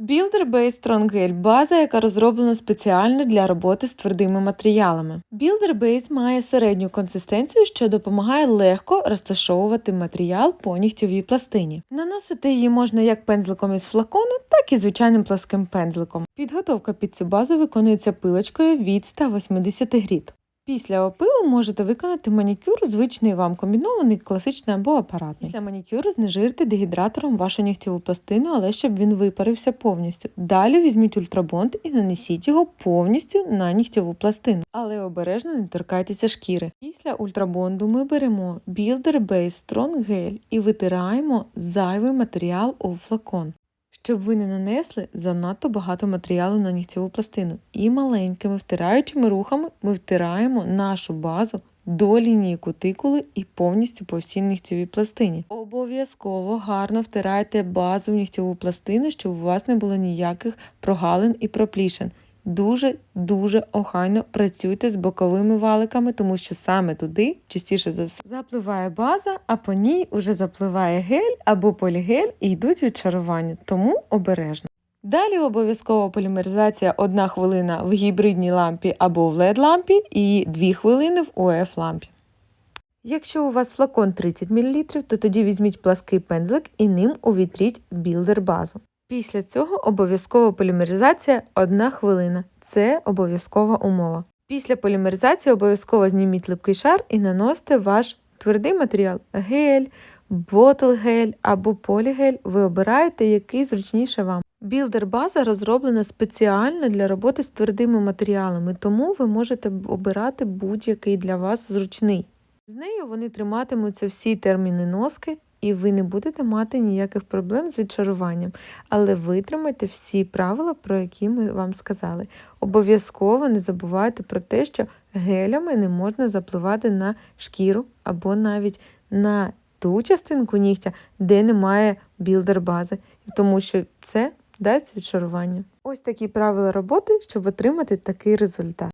Builder Base Strong – база, яка розроблена спеціально для роботи з твердими матеріалами. Builder Base має середню консистенцію, що допомагає легко розташовувати матеріал по нігтєвій пластині. Наносити її можна як пензликом із флакону, так і звичайним пласким пензликом. Підготовка під цю базу виконується пилочкою від 180 гріт. Після опилу можете виконати манікюр, звичний вам комбінований, класичний або апаратний. Після манікюру знежирте дегідратором вашу нігтєву пластину, але щоб він випарився повністю. Далі візьміть ультрабонд і нанесіть його повністю на нігтєву пластину, але обережно не торкайтеся шкіри. Після ультрабонду ми беремо Builder Base Strong Gel і витираємо зайвий матеріал у флакон. Щоб ви не нанесли занадто багато матеріалу на нігтєву пластину. І маленькими втираючими рухами ми втираємо нашу базу до лінії кутикули і повністю по всій нігтєвій пластині. Обов'язково гарно втирайте базу в нігтєву пластину, щоб у вас не було ніяких прогалин і проплішин. Дуже-дуже охайно працюйте з боковими валиками, тому що саме туди, частіше за все, запливає база, а по ній уже запливає гель або полігель і йдуть відчарування, тому обережно. Далі обов'язково полімеризація 1 хвилина в гібридній лампі або в LED-лампі і 2 хвилини в ОФ лампі. Якщо у вас флакон 30 мл, то тоді візьміть плаский пензлик і ним увітріть білдер базу. Після цього обов'язково полімеризація 1 хвилина. Це обов'язкова умова. Після полімеризації обов'язково зніміть липкий шар і наносите ваш твердий матеріал гель, ботл-гель або полігель. Ви обираєте, який зручніше вам. Білдер база розроблена спеціально для роботи з твердими матеріалами, тому ви можете обирати будь-який для вас зручний. З нею вони триматимуться всі терміни носки, і ви не будете мати ніяких проблем з відчаруванням. Але витримайте всі правила, про які ми вам сказали. Обов'язково не забувайте про те, що гелями не можна запливати на шкіру або навіть на ту частинку нігтя, де немає білдер бази, тому що це дасть відшарування. Ось такі правила роботи, щоб отримати такий результат.